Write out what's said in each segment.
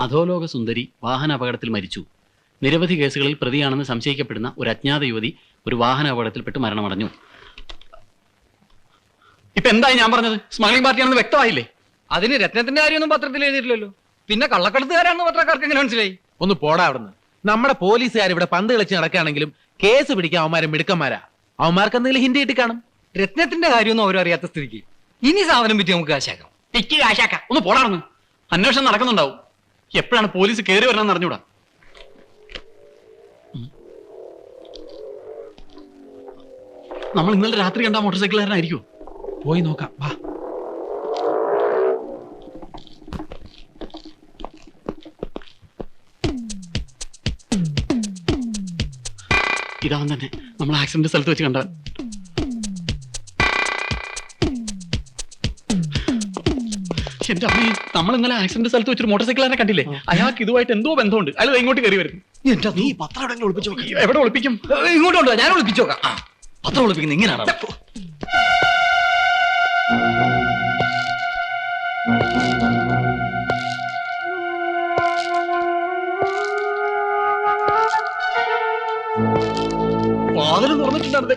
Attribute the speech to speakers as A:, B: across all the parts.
A: അധോലോക സുന്ദരി വാഹന അപകടത്തിൽ മരിച്ചു. നിരവധി കേസുകളിൽ പ്രതിയാണെന്ന് സംശയിക്കപ്പെടുന്ന ഒരു അജ്ഞാത യുവതി ഒരു വാഹന അപകടത്തിൽപ്പെട്ട് മരണമടഞ്ഞു. ഇപ്പൊ എന്തായി ഞാൻ പറഞ്ഞത്? സ്മഗ്ലിംഗ് പാർട്ടിയാണെന്ന് വ്യക്തമായില്ലേ?
B: അതിന് രത്നത്തിന്റെ കാര്യമൊന്നും പത്രത്തിൽ എഴുതിയിട്ടില്ലല്ലോ. പിന്നെ കള്ളക്കടത്തുകാരാണെന്ന് പത്രക്കാർക്ക് എങ്ങനെ മനസ്സിലായി.
C: ഒന്ന് പോടാ അവിടുന്ന്. നമ്മുടെ പോലീസുകാർ ഇവിടെ പന്ത് കളിച്ച് നടക്കുകയാണെങ്കിലും കേസ് പിടിക്കാൻ അവന്മാരെ മിടുക്കന്മാരാ. അവന്മാർക്ക് എന്തെങ്കിലും ഹിന്ദി കിട്ടി കാണും.
B: രത്നത്തിന്റെ കാര്യമൊന്നും അവരും അറിയാത്ത സ്ഥിതിക്ക്. ഇനി സാധനം പറ്റി നമുക്ക് കാശാക്ക.
A: ഒന്ന് പോടാ അന്വേഷണം നടക്കുന്നുണ്ടാവും. എപ്പോഴാണ് പോലീസ് കയറി വരണമെന്ന് അറിഞ്ഞൂടാ? നമ്മൾ ഇന്നലെ രാത്രി കണ്ട മോട്ടോർ സൈക്കിളുകാരനായിരിക്കും
C: പോയി നോക്കാം. വാ.
A: ഇതാവൻ തന്നെ. നമ്മൾ ആക്സിഡന്റ് സ്ഥലത്ത് വെച്ച് കണ്ടവൻ. എന്റെ അമ്മേ നമ്മൾ ഇന്നലെ ആക്സിഡന്റ് സ്ഥലത്ത് വെച്ചൊരു മോട്ടോർ സൈക്കിളുകാരനെ കണ്ടില്ലേ അയാൾക്ക് ഇതുമായിട്ട് എന്തോ ബന്ധമുണ്ട്. അയാൾ ഇങ്ങോട്ട് കയറി വരും.
B: നീ
A: പത്രം എവിടെയെങ്കിലും ഒളിപ്പിച്ചു എവിടെ ഒളിപ്പിക്കും?
B: ഇങ്ങോട്ട് ഉണ്ടോ ഞാൻ ഒളിപ്പിച്ചു നോക്കാം പത്രം ഒളിപ്പിക്കുന്നത് ഇങ്ങനെയാണ്
A: വാതിൽ തുറന്നിട്ടുണ്ടായിരുന്നേ.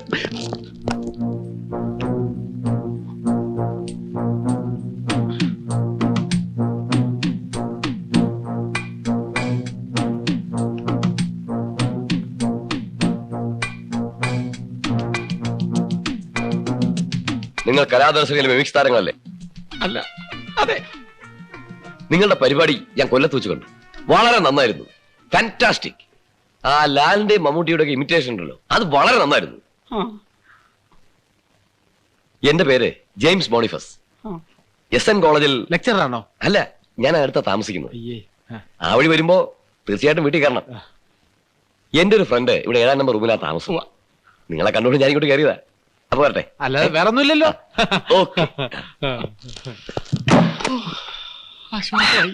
D: നിങ്ങൾ കലാദർശകയിലെ മിമിക്സ് താരങ്ങളല്ലേ?
A: അല്ല അതെ.
D: നിങ്ങളുടെ പരിപാടി ഞാൻ കൊല്ലത്ത് വെച്ച് കണ്ടു വളരെ നന്നായിരുന്നു. ഫാന്റാസ്റ്റിക് ആ ലാലിന്റെ മമ്മൂട്ടിയുടെ ഇമിറ്റേഷൻ ഉണ്ടല്ലോ. അത് വളരെ നന്നായിരുന്നു. എന്റെ പേര് ജെയിംസ് മോണിഫസ്
A: ആ.
D: എസ് എൻ കോളേജിൽ
C: ലെക്ചർ ആണോ?
D: അല്ല ഞാൻ അടുത്ത താമസിക്കുന്നു.
C: അയ്യേ ആ.
D: ആ വഴി വരുമ്പോ തീർച്ചയായിട്ടും വീട്ടിൽ കയറണം. എന്റെ ഒരു ഫ്രണ്ട് ഇവിടെ ഏഴാം നമ്പർ റൂമിലാണ് താമസം. നിങ്ങളെ കണ്ടുകൊണ്ട് ഞാൻ ഇങ്ങോട്ട് കയറിയതാ. അപ്പൊ വരട്ടെ
C: അല്ലാതെ വേറെ ഒന്നുമില്ലല്ലോ
D: ഓക്കെ.
A: ആശ്വാസമായി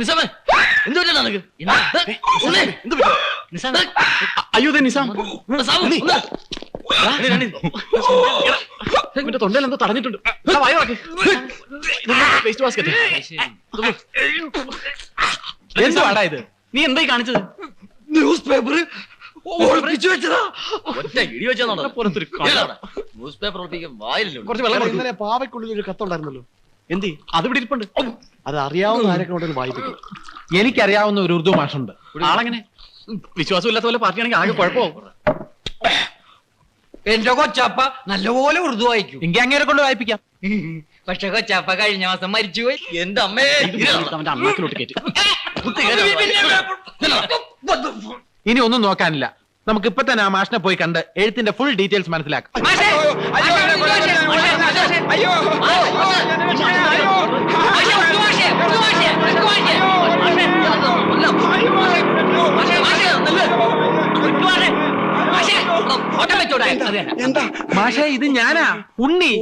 B: നിസാമേ. എന്ത് പറ്റില്ല നിനക്ക്? ഉണ്ണേ, എന്ത് പറ്റി? നിസാമേ,
A: അയ്യോ നിസാം. തൊണ്ടയിൽ എന്തോ തടഞ്ഞിട്ടുണ്ട്. വേസ്റ്റ് ബാസ്കറ്റ്
C: എന്തുവാടാ ഇത്?
A: നീ എന്തായി കാണിച്ചത്?
B: ന്യൂസ് പേപ്പർ ഒളിപ്പിച്ചു വെച്ചതാ. ഒറ്റ ഇടി
A: പുറത്തൊരു
B: ന്യൂസ് പേപ്പർ ഒളിപ്പിക്കാൻ
A: കുറച്ച് വെള്ളം.
E: ഇന്നലെ പാവയ്ക്കുള്ളിൽ ഒരു കത്തുണ്ടായിരുന്നല്ലോ.
A: എന്തി? അത് ഇവിടെ ഇരിപ്പുണ്ട്.
E: അത് അറിയാവുന്ന ആരൊക്കെ ഉണ്ടെങ്കിൽ വായിപ്പിക്കും.
C: എനിക്കറിയാവുന്ന ഒരു ഉറുദു മാഷുണ്ട്
A: ആളെങ്ങനെ? വിശ്വാസമില്ലാത്ത പോലെ പാർട്ടിയാണെങ്കിൽ ആകെ കുഴപ്പമാവും
B: എന്റെ കൊച്ചാപ്പ നല്ലപോലെ ഉറുദു വായിക്കും.
C: എങ്കിൽ അങ്ങേരെ കൊണ്ട് വായിപ്പിക്കാം.
B: പക്ഷെ കൊച്ചാപ്പ കഴിഞ്ഞ മാസം മരിച്ചുപോയി. എന്റെ അമ്മേ.
A: അവന്റെ അണ്ണാക്കിലോട്ട് കയറ്റി.
C: ഇനി ഒന്നും നോക്കാനില്ല നമുക്ക് ഇപ്പൊ തന്നെ ആ മാഷിനെ പോയി കണ്ട് എഴുത്തിന്റെ ഫുൾ ഡീറ്റെയിൽസ് മനസ്സിലാക്കാം
E: എന്താ
C: മാഷേ ഇത് ഞാനാ ഉണ്ണി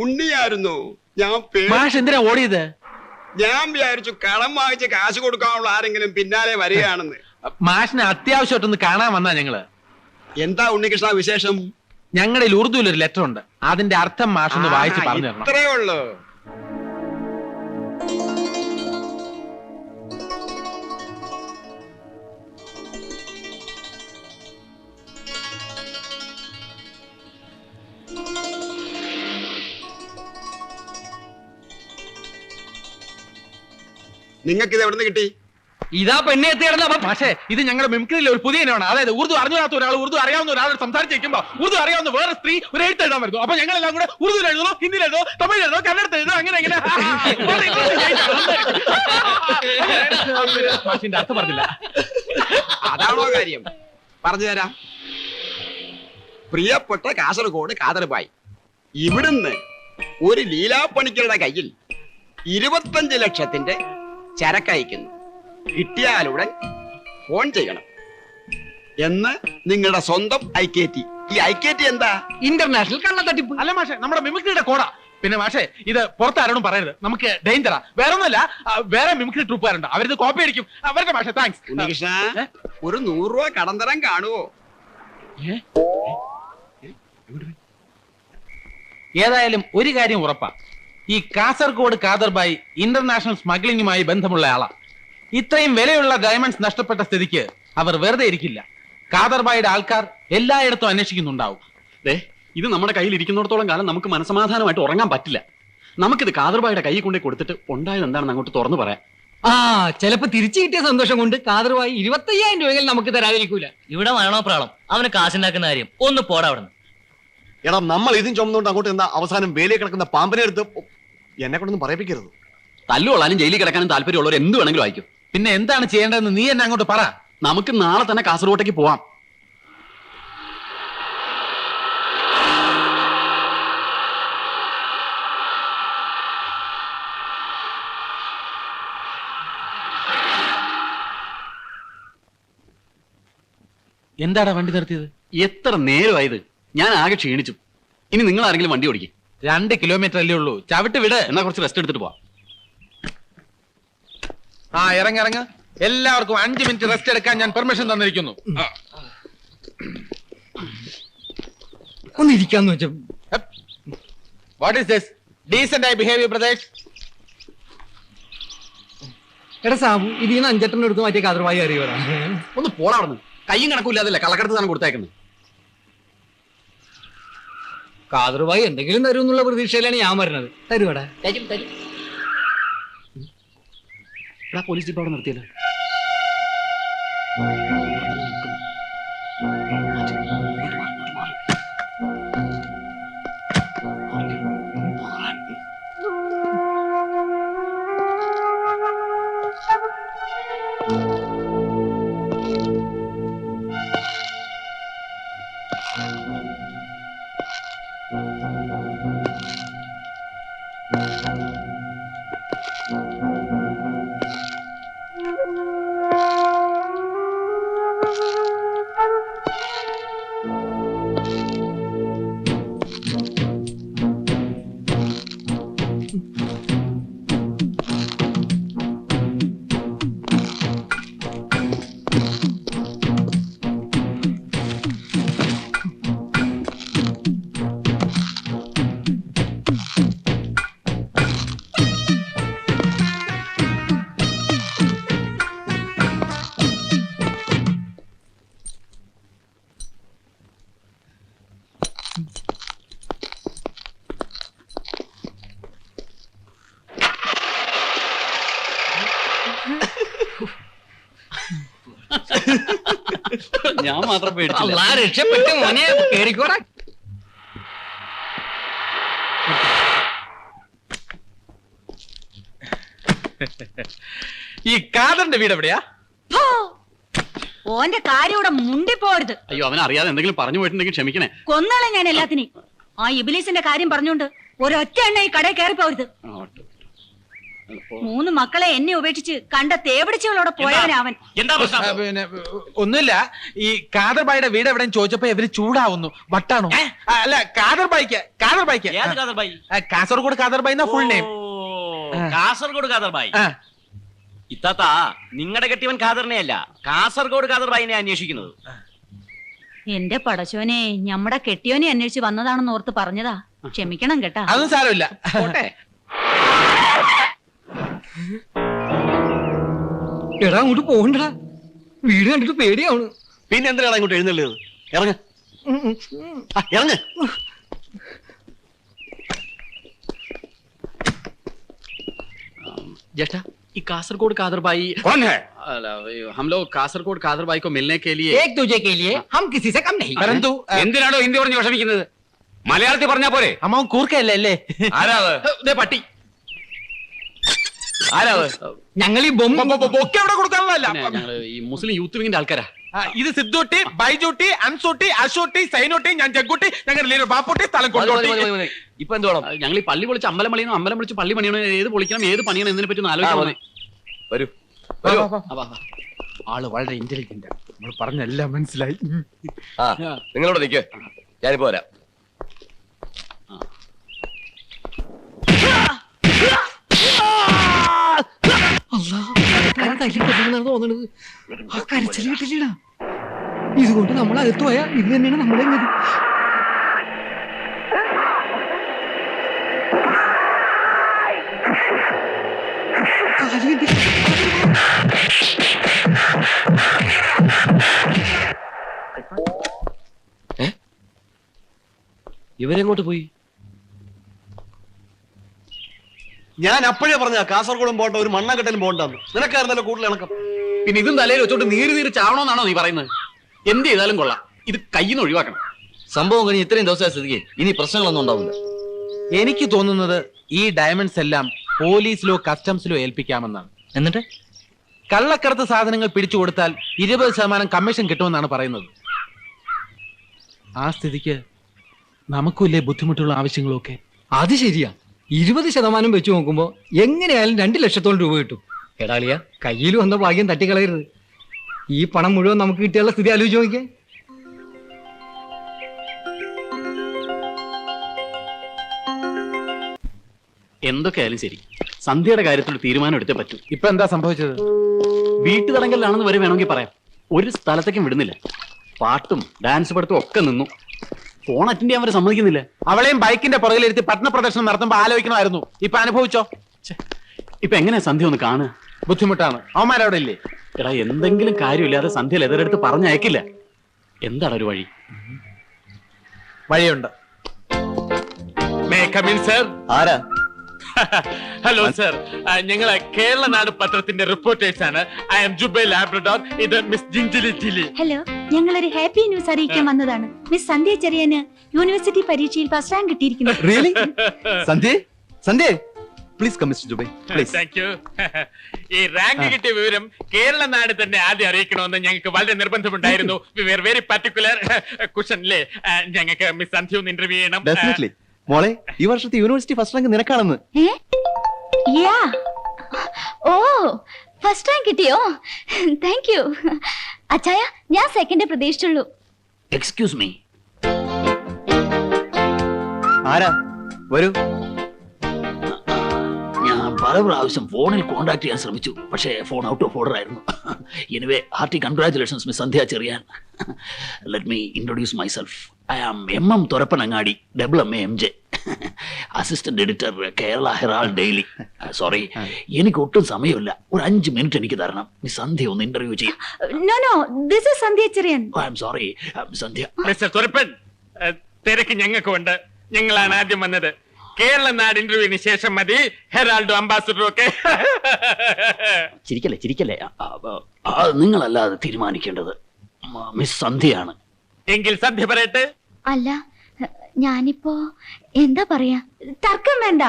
F: ഉണ്ണിയായിരുന്നു ഞാൻ
C: മാഷ് എന്തിനാ ഓടിയത്
F: ഞാൻ വിചാരിച്ചു കടം വാങ്ങിച്ച് കാശ് കൊടുക്കാനുള്ള ആരെങ്കിലും പിന്നാലെ വരികയാണെന്ന്.
C: മാഷിനെ അത്യാവശ്യമായിട്ടൊന്ന് കാണാൻ വന്നാ ഞങ്ങൾ.
F: എന്താ ഉണ്ണികൃഷ്ണ വിശേഷം?
C: ഞങ്ങളുടെ ഉറുദുവിൽ ഒരു ലെറ്റർ ഉണ്ട് അതിന്റെ അർത്ഥം മാഷൊന്ന് വായിച്ച് പറഞ്ഞു തരണം.
F: ഇത്രയേ ഉള്ളൂ. നിങ്ങൾക്ക് ഇത് എവിടുന്ന് കിട്ടി?
B: ഇതാ പെണ്ണെ എത്തിയിടന്ന
C: പക്ഷേ ഇത് ഞങ്ങളുടെ മിമിക്രിയിലെ ഒരു പുതിയ ഇനമാണ്. അതായത് ഉറുദു അറിഞ്ഞാത്ത ഒരാൾ ഉറുദു അറിയാവുന്ന ഒരാൾ സംസാരിച്ചിരിക്കുമ്പോ ഉറുദു അറിയാവുന്ന വേറെ സ്ത്രീ ഒരു എഴുത്ത് എഴുതാൻ വരുന്നു. അപ്പൊ ഞങ്ങൾ എല്ലാം കൂടെ ഉറുദു എഴുതണോ ഹിന്ദിയിൽ എഴുതോ തമിഴ് എഴുതോ കന്നഡത്തിൽ എഴുതോ അങ്ങനെ എങ്ങനെ മാഷിന്റെ അർത്ഥം പറഞ്ഞില്ല.
F: അതാണോ കാര്യം? പറഞ്ഞു തരാം. പ്രിയപ്പെട്ട കാസർഗോഡ് കാതർബായി ഇവിടുന്ന് ഒരു ലീലാപ്പണിക്കരുടെ കയ്യിൽ ഇരുപത്തഞ്ച് ലക്ഷത്തിന്റെ ചരക്കയക്കുന്നു. കിട്ടിയാലുടൻ ഫോൺ ചെയ്യണം. എന്ന് നിങ്ങളുടെ സ്വന്തം ഐ കെ ടി. ഈ ഐ കെ ടി എന്താ?
B: ഇന്റർനാഷണൽ കള്ളത്തട്ടിപ്പ്.
C: അല്ല മാഷെ നമ്മുടെ മിമിക്രിയുടെ കോട. പിന്നെ മാഷെ ഇത് പുറത്താരോടും പറയരുത്. നമുക്ക് ഡേഞ്ചറാ വേറെ ഒന്നല്ല വേറെ മിമിക്രി ട്രൂപ്പുകാരുണ്ട്. അവരിത് കോപ്പി അടിക്കും. അവരുടെ മാഷെ താങ്ക്സ്
F: ഉണ്ണികൃഷ്ണ ഒരു നൂറ് രൂപ കടം തരാൻ കാണുവോ?
C: ഏതായാലും ഒരു കാര്യം ഉറപ്പാ. ഈ കാസർഗോഡ് കാദർബായി ഇന്റർനാഷണൽ സ്മഗ്ലിംഗുമായി ബന്ധമുള്ള ആളാ. ഇത്രയും വിലയുള്ള ഡയമണ്ട്സ് നഷ്ടപ്പെട്ട സ്ഥിതിക്ക് അവർ വെറുതെ ഇരിക്കില്ല. കാദർബായിയുടെ ആൾക്കാർ എല്ലായിടത്തും അന്വേഷിക്കുന്നുണ്ടാവും.
A: ദേ ഇത് നമ്മുടെ കയ്യിൽ ഇരിക്കുന്നിടത്തോളം കാലം നമുക്ക് മനസമാധാനമായിട്ട് ഉറങ്ങാൻ പറ്റില്ല. നമുക്കിത് കാദർബായിയുടെ കൈ കൊണ്ടേ കൊടുത്തിട്ട് ഉണ്ടായത് എന്താണെന്ന് അങ്ങോട്ട് തുറന്നു പറയാം.
G: ആ ചിലപ്പോ തിരിച്ചു കിട്ടിയ സന്തോഷം കൊണ്ട് കാദർബായി ഇരുപത്തയ്യായിരം രൂപയിൽ നമുക്ക് തരാതിരിക്കൂല.
H: ഇവിടെ വേണോ പ്രാളം അവന് കാശുണ്ടാക്കുന്ന കാര്യം. ഒന്ന് പോടാ അവിടെ
E: എടാ നമ്മൾ ഇതും ചുമന്നുകൊണ്ട് അങ്ങോട്ട് എന്താ അവസാനം വേലയെ കിടക്കുന്ന പാമ്പിനെ എടുത്ത് എന്നെ കൊണ്ടൊന്നും പറയിപ്പിക്കരുത്.
A: തല്ലുകൊള്ളാനും ജയിലിൽ കിടക്കാനും താല്പര്യമുള്ളവർ എന്ത് വേണമെങ്കിലും വായിക്കും
C: പിന്നെ എന്താണ് ചെയ്യേണ്ടതെന്ന് നീ എന്നെ അങ്ങോട്ട് പറ.
A: നമുക്ക് നാളെ തന്നെ കാസർഗോട്ടേക്ക് പോവാം.
C: എന്താടാ വണ്ടി നിർത്തിയത്?
A: എത്ര നേരമായത്? ഞാൻ ആകെ ക്ഷീണിച്ചു. ഇനി നിങ്ങൾ ആരെങ്കിലും വണ്ടി ഓടിക്കും.
C: രണ്ട് കിലോമീറ്റർ അല്ലേ ഉള്ളൂ. ചവിട്ട് വിട്.
A: എന്നാ കുറച്ച് റെസ്റ്റ് എടുത്തിട്ട് പോവാം.
C: ആ ഇറങ്ങ ഇറങ്ങ. എല്ലാവർക്കും അഞ്ചു മിനിറ്റ് റെസ്റ്റ് എടുക്കാൻ ഞാൻ പെർമിഷൻ തന്നിരിക്കുന്നു.
G: ഒന്ന് ഇരിക്കാന്ന് വെച്ച
C: ആയി ബിഹേവ് പ്രദേശ്.
G: എടാ സാബു ഇതിൽ നിന്ന് അഞ്ചെട്ടെണ്ണം എടുത്ത് മാറ്റിയ കാതൃവായി അറിയൂടാ
A: ഒന്ന് പോടാ അവിടെ കയ്യും കണക്കൂല്ലാതല്ലേ കള്ളക്കടത്ത് തന്നെ കൊടുത്തേക്കുന്നത്
G: കാതറുമായി എന്തെങ്കിലും തരും എന്നുള്ള പ്രതീക്ഷയിലാണ് ഞാൻ വരുന്നത്. തരുവാടാ തരും തരും.
A: പോലീസ് ജീപ്പ് അവിടെ നിർത്തിയല്ലോ. ഞാൻ മാത്രം പേടിച്ചില്ല.
G: രക്ഷപ്പെട്ടു മോനെ. കേറിക്കോടാ.
C: ഈ കാതറിന്റെ വീട് എവിടെയാ!
I: ഓന്റെ കാര്യം ഇവിടെ മുണ്ടിപ്പോരുത്
A: അയ്യോ അവൻ അറിയാതെ എന്തെങ്കിലും പറഞ്ഞു പോയിട്ടുണ്ടെങ്കിൽ ക്ഷമിക്കണേ.
I: കൊന്നാളെ ഞാൻ എല്ലാത്തിനെയും. ആ ഇബിലീസിന്റെ കാര്യം പറഞ്ഞോണ്ട് ഒരൊറ്റ എണ്ണ ഈ കടയിൽ കയറി പോരുത് മൂന്ന് മക്കളെ എന്നെ ഉപേക്ഷിച്ച് കണ്ട തേപിടിച്ചവളോടെ പോയവനവൻ
H: എന്താ പ്രശ്നം?
C: പിന്നെ ഒന്നുമില്ല. ഈ കാദർബായിയുടെ വീട് എവിടെയും ചോദിച്ചപ്പോ ഇവർ ചൂടാവുന്നു. വട്ടാണോ? ആ, അല്ല കാദർബായിക്ക് കാദർബായിക്ക്
H: ഏത് കാദർബായി
C: ആ, കാസർഗോഡ് കാദർബായി എന്നാ ഫുൾ നെയിം
H: ഓ, കാസർഗോഡ് കാദർബായി
C: ആ.
H: ഇത്താത്ത നിങ്ങളുടെ കെട്ടിയവൻ കാദറിനെയല്ല കാസർഗോഡ് കാദർബായിനെ അന്വേഷിക്കുന്നത്.
I: എന്റെ പടച്ചോനെ ഞമ്മടെ കെട്ടിയോനെ അന്വേഷിച്ച് വന്നതാണെന്ന് ഓർത്ത് പറഞ്ഞതാ. ക്ഷമിക്കണം കേട്ടാ.
C: അതൊന്നും സാരമില്ല.
G: എടാ അങ്ങോട്ട് പോകണ്ടടാ വീട് കണ്ടിട്ട് പേടിയാവണ്
E: പിന്നെ എന്തിനാണ് ഇങ്ങോട്ട് എഴുന്നള്ളിയത് ഇറങ്ങ്
G: ഉം, ഉം, ഉം.
E: ആ, ഇറങ്ങ്
A: ज्येष्ठा ये कासरगोड कादर भाई
F: कौन है
A: अला, हम लोग कासरगोड कादर भाई को मिलने के लिए
G: एक दूजे के लिए हम किसी से कम नहीं
C: പരന്തു ആ,
F: എന്തിനാണോ ഹിന്ദി പറഞ്ഞ് വിഷമിക്കുന്നത് മലയാളത്തിൽ പറഞ്ഞാ പോരെ
C: അമ്മാവൻ കൂർക്കയല്ലേ അല്ലേ
F: ആരാ അത്?
A: ദേ പട്ടി
F: ആരാ?
G: ഞങ്ങൾ ഈ ബൊമ്മ
C: ബൊക്കെ അവിടെ കൊടുക്കാനുള്ളതല്ല.
A: ഈ മുസ്ലിം യൂത്ത് വിങ്ങിന്റെ ആൾക്കാരാ.
C: ആ, ഇത് സിദ്ധുട്ടി ബൈജുട്ടി അൻസോട്ടി അശോട്ടി സൈനോട്ടി ഞാൻ ജഗ്ഗുട്ടി ഞങ്ങളുടെ ലീഡർ ബാപ്പുട്ടി സ്ഥലം
D: മതി, മതി,
C: കൊണ്ടോട്ടി.
D: മതി, മതി. ഇപ്പൊ എന്ത് വേണം?
A: ഞങ്ങൾ ഈ പള്ളി പൊളിച്ച് അമ്പലം പണിയണം? അമ്പലം പൊളിച്ച് പള്ളി പണിയണം? ഏത് പൊളിക്കണം? ഏത് പണിയണം? എന്നതിനെ പറ്റി ഒന്ന്
D: ആ,
A: ആലോചിക്കണം
D: മതി. വരൂ. വരൂ.
C: വാ, വാ.
A: ആ, വാ, വാ.
C: ആൾ വളരെ ഇന്റലിജന്റ് നമ്മൾ പറഞ്ഞെല്ലാം മനസ്സിലായി.
D: ആ നിങ്ങളോട് നിൽക്കേ ഞാനിപ്പോ വരാം.
G: ഇതുകൊണ്ട് നമ്മൾ അകത്ത് പോയാൽ ഇത് തന്നെയാണ് നമ്മളെ ഗതി.
D: ഇവരെങ്ങോട്ട് പോയി?
E: ഞാൻ അപ്പോഴേ പറഞ്ഞ കാസർഗോഡും പോട്ടെ ഒരു മണ്ണാങ്കട്ടലും പോകണ്ടെന്ന് നിനക്കായിരുന്നല്ലോ കൂടുതൽ ഇണക്കം.
A: പിന്നെ ഇതും തലയിൽ വെച്ചോട്ട് നീര് നീര് ചാവണമെന്നാണോ നീ പറയുന്നത്? എന്ത് ചെയ്താലും കൊള്ളാം. ഇത് കയ്യിൽ നിന്ന് ഒഴിവാക്കണം.
B: സംഭവം കഴിഞ്ഞ് ഇത്രയും ദിവസമായ സ്ഥിതിക്ക്. ഇനി പ്രശ്നങ്ങളൊന്നും ഉണ്ടാവില്ല.
C: എനിക്ക് തോന്നുന്നത് ഈ ഡയമണ്ട്സ് എല്ലാം പോലീസിലോ കസ്റ്റംസിലോ ഏൽപ്പിക്കാമെന്നാണ്.
H: എന്നിട്ട്?
C: കള്ളക്കടത്ത് സാധനങ്ങൾ പിടിച്ചു കൊടുത്താൽ ഇരുപത് ശതമാനം കമ്മീഷൻ കിട്ടുമെന്നാണ് പറയുന്നത്. ആ സ്ഥിതിക്ക് നമുക്കുമില്ലേ ബുദ്ധിമുട്ടുള്ള ആവശ്യങ്ങളൊക്കെ
G: അത് ശരിയാ. ഇരുപത് ശതമാനം വെച്ച് നോക്കുമ്പോൾ എങ്ങനെയായാലും രണ്ട് ലക്ഷത്തോളം രൂപ കിട്ടും.
H: എടാളിയ
G: കയ്യിൽ വന്ന ഭാഗ്യം തട്ടിക്കളയരുത്. ഈ പണം മുഴുവൻ നമുക്ക് കിട്ടിയുള്ള സ്ഥിതി ആലോചിച്ച് നോക്കിയേ
A: എന്തൊക്കെയായാലും ശരി. സന്ധ്യയുടെ കാര്യത്തിൽ തീരുമാനം എടുത്തേ പറ്റൂ.
C: ഇപ്പൊ എന്താ സംഭവിച്ചത്?
A: വീട്ടു തടങ്കലിലാണെന്ന് വരെ വേണമെങ്കിൽ പറയാം. ഒരു സ്ഥലത്തേക്കും വിടുന്നില്ല. പാട്ടും ഡാൻസ് പഠിത്തവും ഒക്കെ നിന്നു. ഫോൺ അറ്റൻഡ് ചെയ്യാൻ വരെ സമ്മതിക്കുന്നില്ല?
C: അവളെയും ബൈക്കിന്റെ പുറകിലിരുത്തി പട്ടണ പ്രദർശനം നടത്തുമ്പോ ആലോചിക്കണമായിരുന്നു. ഇപ്പൊ അനുഭവിച്ചോ?
A: ഛെ, ഇപ്പൊ എങ്ങനെയാ സന്ധ്യ ഒന്ന് കാണുക?
C: ബുദ്ധിമുട്ടാണ്. അവന്മാരവിടെ ഇല്ലേ?
A: എടാ എന്തെങ്കിലും കാര്യമില്ലാതെ സന്ധ്യ ലെതറെടുത്ത് പറഞ്ഞയക്കില്ല എന്താണ് ഒരു വഴി?
C: വഴിയുണ്ട്.
B: സർ
E: ആരാ?
B: ഹലോ സർ ഞങ്ങൾ കേരള നാട് പത്രത്തിന്റെ റിപ്പോർട്ടേഴ്സ് ആണ്. ഐ എം ജുബൈ ലാബ്രഡോർ ഇത് മിസ് ജിഞ്ചിലി ജിലി
I: ഹലോ ഞങ്ങളൊരു ഹാപ്പി ന്യൂസ് അറിയിക്കാൻ വന്നതാണ്. മിസ് സന്ധ്യ ചെറിയന് യൂണിവേഴ്സിറ്റി പരീക്ഷയിൽ ഫസ്റ്റ് റാങ്ക് കിട്ടിയിരിക്കുന്നു.
E: Really Sandhya? Sandhya? Please come mister Jubai please
B: thank you ഈ റാങ്ക് കിട്ടിയ വിവരം കേരള നാട് തന്നെ ആദ്യം അറിയിക്കണമെന്ന് ഞങ്ങൾക്ക് വളരെ നിർബന്ധമുണ്ടായിരുന്നു. വി വെർ വെരി പർട്ടിക്കുലർ കുഷനിലെ ഞങ്ങൾക്ക് മിസ് സന്ധ്യ ഒന്ന് ഇന്റർവ്യൂ ചെയ്യണം.
E: ഡെഫിനറ്റ്ലി മോളെ ഈ വർഷത്തെ യൂണിവേഴ്സിറ്റി ഫസ്റ്റ് റാങ്ക് നിനക്കാണെന്ന്.
I: യാ. ഓ ഫസ്റ്റ് റാങ്ക് കിട്ടിയോ? താങ്ക് യു അച്ചായ ഞാൻ സെക്കൻഡ് പ്രതീക്ഷിച്ചുള്ളൂ.
A: എക്സ്ക്യൂസ് മീ
E: ആരാ? വരൂ.
A: ഞാൻ പല പ്രാവശ്യം ഫോണിൽ കോൺടാക്ട് ചെയ്യാൻ ശ്രമിച്ചു. പക്ഷേ ഫോൺ ഔട്ട് ഓഫ് ഓർഡർ ആയിരുന്നു. Anyway hearty congratulations miss Sandhya Cheriyan let me introduce myself I am M M Thurappanangadi double M A M J assistant editor Kerala Herald daily sorry എനിക്ക് ഒട്ടും സമയമില്ല. ഒരു അഞ്ച് minute എനിക്ക് തരണം. Miss സന്ധ്യ ഒന്ന് interview ചെയ്യും.
I: No no this is Sandhya Cheriyan
A: I am sorry Sandhya.
B: Mister Thurappan ഏഹ്, തിരക്ക് ഞങ്ങൾക്കുണ്ട്. ഞങ്ങളാണ് ആദ്യം വന്നത്. കേരള നാട് ഇന്റർവ്യൂവിന് ശേഷം മതി. ഹെറാൾഡും അംബാസിഡറും ഒക്കെ.
A: ചിരിക്കല്ലേ ചിരിക്കല്ലേ? അത് നിങ്ങളല്ലാതെ തീരുമാനിക്കേണ്ടത് മിസ് സന്ധ്യയാണ്.
B: എങ്കിൽ സന്ധ്യ പറയട്ടെ.
I: അല്ല ഞാനിപ്പോ എന്താ പറയാ തർക്കം വേണ്ട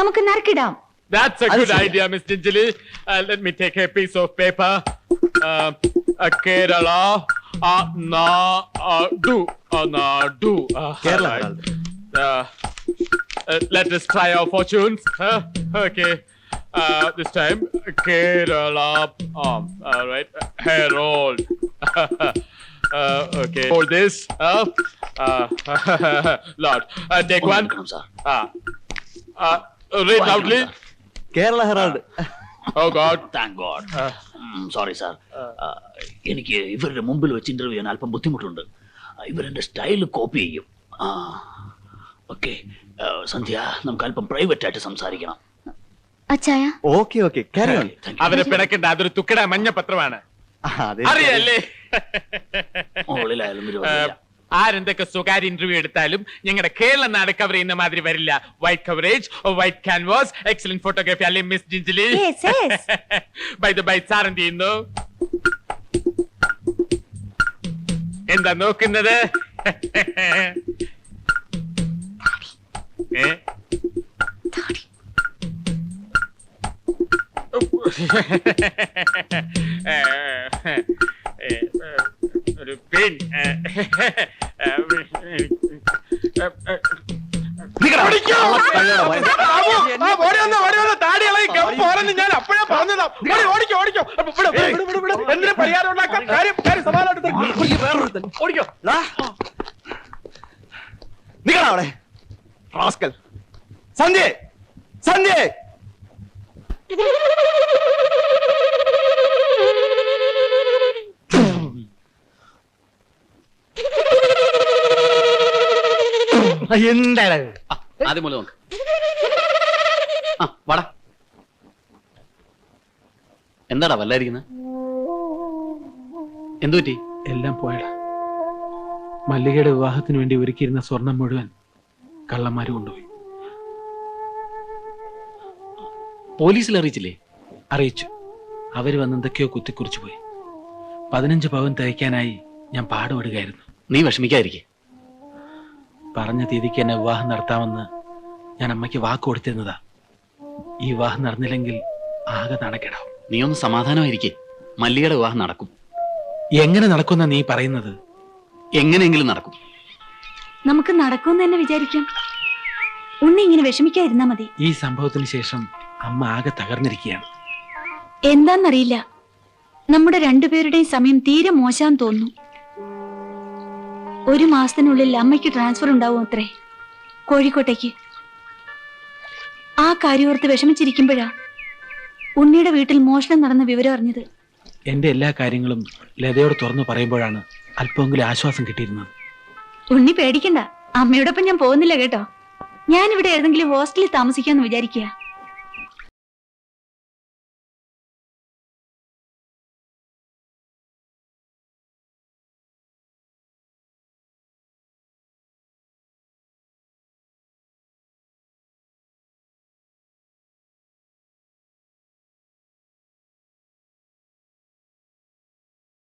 I: നമുക്ക് നറുക്കിടാം
B: That's a
E: അത്
B: good idea, Miss Ginjali. Uh, let me take a piece of paper. Uh, uh, Kerala. Uh, na, uh, do. Uh, na, do. Uh,
E: Kerala
B: right. Uh, uh, let us try our fortunes. Uh, Okay. Uh, this time, Kerala. Um, all right. Herald. Uh, okay. Hold this. Uh, uh, Lord. Uh, take one.
A: Sir
B: Uh, uh, read loudly.
E: Kerala Herald
B: Oh God.
A: Thank God sorry sir എനിക്ക് ഇവരുടെ മുമ്പിൽ വെച്ച് interview ചെയ്യാൻ അല്പം ബുദ്ധിമുട്ടുണ്ട്. ഇവരെന്റെ style copy ചെയ്യും. Okay Sandhya നമുക്ക് അല്പം പ്രൈവറ്റ് ആയിട്ട് സംസാരിക്കണം.
B: അവരെ പിണക്കേണ്ട അതൊരു തുക്കട മഞ്ഞ പത്രമാണ് അറിയല്ലേ
A: മുകളിലായാലും
B: ഏഹ്,
A: വിരോധമില്ല
B: ആരെന്തൊക്കെ സ്വകാര്യ ഇന്റർവ്യൂ എടുത്താലും ഞങ്ങളുടെ കേരള നാട് കവർ ചെയ്യുന്ന മാതിരി വരില്ല. White coverage white canvas excellent photography അല്ലെ മിസ് ജിഞ്ചലി
I: Yes, yes.
B: By the by sir എന്ത് ചെയ്യുന്നു? എന്താ നോക്കുന്നത്? ഏ? ഗപ്പ് പോരെന്ന് ഞാൻ അപ്പോഴേ പറഞ്ഞതാ. ഓടി, ഓടിക്കോ, ഓടിക്കോ. എന്തിന് പരിഹാരം ഉണ്ടാക്കാം? കാര്യം, കാര്യം തീർക്കും. ഓടിക്കോ.
E: നിങ്ങളാ അവിടെ. റാസ്കൽ. സന്ധ്യ. സന്ധ്യ.
G: എന്താണ്?
A: ആദ്യം നോക്ക്. ആ വാടാ. എന്താടാ വല്ലായിരിക്കുന്ന എന്തു പറ്റി?
C: എല്ലാം പോയടാ. മല്ലികയുടെ വിവാഹത്തിന് വേണ്ടി ഒരുക്കിയിരുന്ന സ്വർണം മുഴുവൻ കള്ളന്മാര് കൊണ്ടുപോയി.
A: പോലീസിൽ അറിയിച്ചില്ലേ
C: അറിയിച്ചു. അവർ വന്ന് എന്തൊക്കെയോ കുത്തിക്കുറിച്ചു പോയി. പതിനഞ്ച് പവൻ തയ്ക്കാനായി ഞാൻ പാടുപെടുകയായിരുന്നു.
A: നീ വിഷമിക്കാതിരിക്കെ.
C: പറഞ്ഞ തീയതിക്ക് എന്നെ വിവാഹം നടത്താമെന്ന് ഞാൻ അമ്മയ്ക്ക് വാക്ക് കൊടുത്തിരുന്നതാ. ഈ വിവാഹം നടന്നില്ലെങ്കിൽ ആകെ നടക്കടാവും
A: നീ ഒന്ന് സമാധാനമായിരിക്കെ. മല്ലികയുടെ വിവാഹം നടക്കും.
C: എങ്ങനെ നടക്കുന്ന നീ പറയുന്നത്?
A: എങ്ങനെയെങ്കിലും നടക്കും.
I: നമുക്ക് നടക്കുമെന്ന് തന്നെ വിചാരിക്കാം. ഉണ്ണി ഇങ്ങനെ വിഷമിക്കാതിരുന്നാ മതി.
C: ഈ സംഭവത്തിന് ശേഷം അമ്മ ആകെ തകർന്നിരിക്കുകയാണ്.
I: എന്താന്നറിയില്ല. നമ്മുടെ രണ്ടുപേരുടെയും സമയം തീരെ മോശാൻ തോന്നുന്നു. ഒരു മാസത്തിനുള്ളിൽ അമ്മയ്ക്ക് ട്രാൻസ്ഫർ ഉണ്ടാവും അത്രേ. കോഴിക്കോട്ടേക്ക്. ആ കാര്യോർത്ത് വിഷമിച്ചിരിക്കുമ്പോഴാ ഉണ്ണിയുടെ വീട്ടിൽ മോഷണം നടന്ന വിവരം അറിഞ്ഞത്.
C: എന്റെ എല്ലാ കാര്യങ്ങളും ലതയോട് തുറന്നു പറയുമ്പോഴാണ് അല്പമെങ്കിലും ആശ്വാസം കിട്ടിയിരുന്നത്.
I: ഉണ്ണി പേടിക്കണ്ട. അമ്മയോടൊപ്പം ഞാൻ പോകുന്നില്ല കേട്ടോ. ഞാനിവിടെ ഏതെങ്കിലും ഹോസ്റ്റലിൽ താമസിക്കാന്ന് വിചാരിക്കുക.